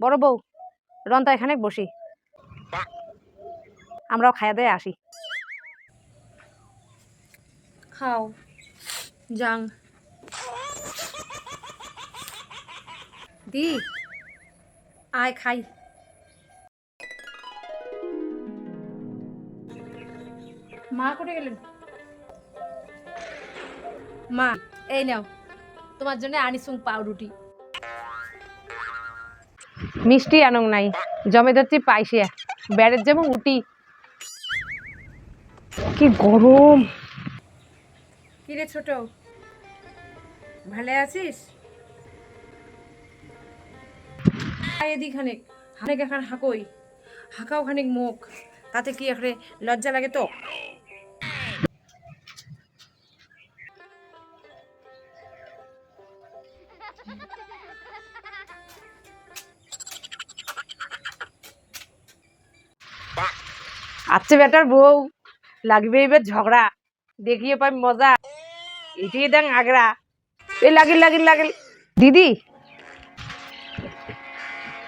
বড় বউ রন্তা এখানে বসি। আমরাও খাইয়া দিয়ে আসি। খাও, যাং। দি, আয় খাই। মা করে গেলেন? মা, এই নাও। তোমার জন্য আনিসুং পাউরুটি। মিষ্টি আনং নাই, জমে ধরছি পাইসিয়া ব্যারের যেমন উটি। কি গরম। কি রে ছোট, ভালো আছিস? এদিক খানিক খানিক এখন হাকই, হাকাও খানিক মুখ, তাতে কি এখানে লজ্জা লাগে তো? আচ্ছা বেটার বউ। লাগবে এবার ঝগড়া। দেখিয়ে পাই মজা। এটিয়ে দেন আগরা। এই লাগিল লাগিল লাগিল। দিদি।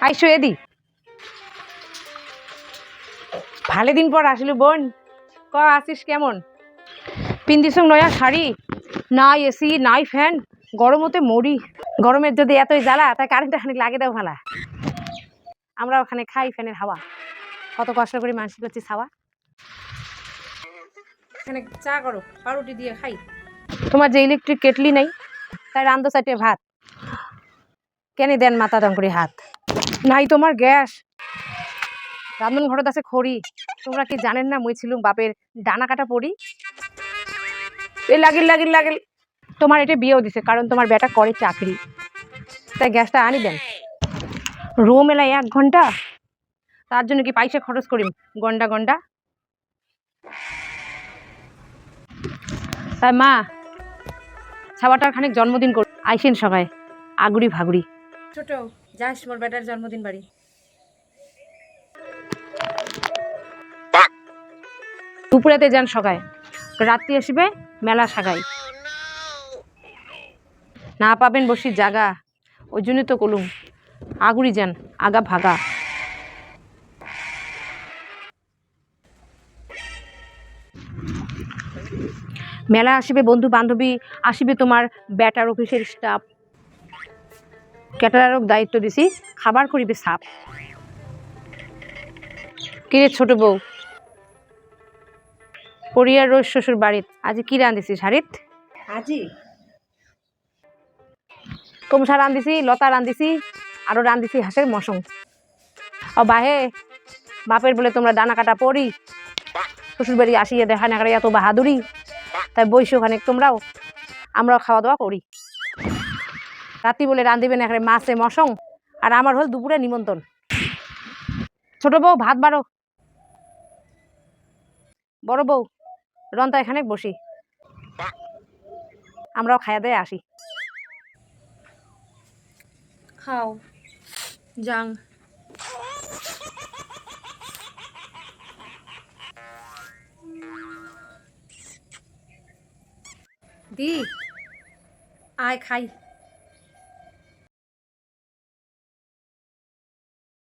আইসো এদি ভালে দিন পর আসিল বোন। ক, আসিস কেমন? পিন্দিস নয়া শাড়ি। নাই এসি, নাই ফ্যান। গরমতে মরি। গরমের যদি এতই জ্বালা, তাই কারেন্টটা খানিক লাগে দাও ভালা। আমরা ওখানে খাই ফ্যানের হাওয়া। কত কষ্ট করে মানসিক করছি খাওয়া এখানে চা করো, পাউরুটি দিয়ে খাই। তোমার যে ইলেকট্রিক কেটলি নেই, তাই রান্ধো চাইটে ভাত। কেন দেন মাথা দম করে হাত? নাই তোমার গ্যাস। রান্ধন ঘরত আছে খড়ি। তোমরা কি জানেন না, মুই ছিলুম বাপের ডানা কাটা পড়ি এ লাগিল লাগিল লাগিল। তোমার এটা বিয়েও দিছে, কারণ তোমার বেটা করে চাকরি। তাই গ্যাসটা আনি দেন। রুম এলাই এক ঘণ্টা? তার জন্য কি পয়সা খরচ করিম? গন্ডা গন্ডা? তাই মা ছাওয়াটার খানিক জন্মদিন কর। আইসেন সবাই আগুড়ি ভাগুড়ি। ছোট যাস মোর বেটার জন্মদিন বাড়ি। দুপুরেতে যান সকায় রাত্রি আসবে মেলা সাগাই। না পাবেন বসি জাগা ওই জন্যই তো কলুম। আগুড়ি যান আগা ভাগা। মেলা আসিবে বন্ধু বান্ধবী আসিবে তোমার ব্যাটার অফিসের স্টাফ ক্যাটারারক দায়িত্ব দিছি খাবার করিবে সাপ। কিরে ছোট বউ? পরিয়ার রোজ শ্বশুর বাড়িত আজি কি রান্ধিছিস হারিত আজি? কমসা রান্ধিছি লতা রান্ধিছি আরও রান্ধিছি হাঁসের মশং। ও বাহে বাপের বলে তোমরা দানা কাটা পড়ি শ্বশুর বাড়ি আসিয়ে দেখা না করে এত বাহাদুরি। তাই বইসো ওখানে, তোমরাও। আমরাও খাওয়া দাওয়া করি। রাতি বলে রান্ধিবেন এখানে মাছে মশং, আর আমার হল দুপুরে নিমন্ত্রণ। ছোট বউ, ভাত বাড়ো। বড় বউ, রন্তা এখানে বসি। আমরাও খাইয়া দিয়ে আসি। খাও। যাং। দি আয় খাই।